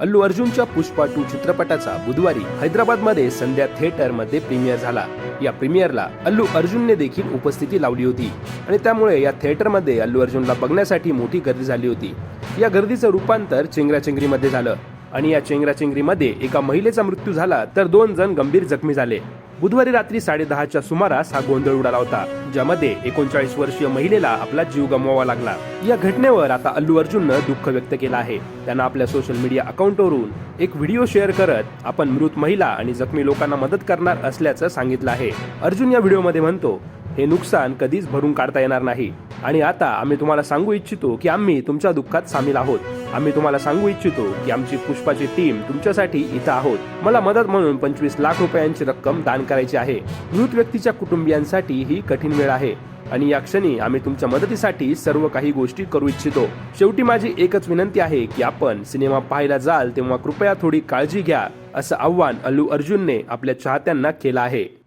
Allu अर्जुनच्या Pushpa to चित्रपटाचा बुधवारी हैदराबादमध्ये संध्या थिएटरमध्ये प्रीमियर झाला. या प्रीमियरला अल्लू अर्जुनने देखील उपस्थिती लावली होती आणि त्यामुळे या थिएटरमध्ये अल्लू अर्जुनला बघण्यासाठी मोठी गर्दी झाली होती. या गर्दीचं रूपांतर चेंगराचेंगरीमध्ये झालं आणि या चेंगराचेंगरीमध्ये एका महिलेचा मृत्यू झाला तर दोन जण गंभीर जखमी झाले. बुधवारी रात्री साडेदहाच्या सुमारास हा गोंधळ उडाला होता ज्यामध्ये एकोणचाळीस वर्षीय महिलेला आपला जीव गमवावा लागला. या घटनेवर आता अल्लू अर्जुननं दुःख व्यक्त केलं आहे. त्यानं आपल्या सोशल मीडिया अकाउंटवरून एक व्हिडिओ शेअर करत आपण मृत महिला आणि जखमी लोकांना मदत करणार असल्याचं सांगितलं आहे. अर्जुन या व्हिडिओमध्ये म्हणतो हे नुकसान कधीच भरून काढता येणार नाही. आणि आता आम्ही तुम्हाला सांगू इच्छितो की आम्ही तुमच्या दुःखात सामील आहोत. आम्ही तुम्हाला सांगू इच्छितो की आमची पुष्पाची टीम तुमच्यासाठी इथं आहोत. मला मदत म्हणून पंचवीस लाख रुपयांची रक्कम दान करायची आहे. मृत व्यक्तीच्या कुटुंबियांसाठी ही कठीण वेळ आहे. आणि या क्षणी आम्ही तुमच्या मदतीसाठी सर्व काही गोष्टी करू इच्छितो. शेवटी माझी एकच विनंती आहे की आपण सिनेमा पाहायला जाल तेव्हा कृपया थोडी काळजी घ्या असं आव्हान अल्लू अर्जुनने आपल्या चाहत्यांना केलं आहे.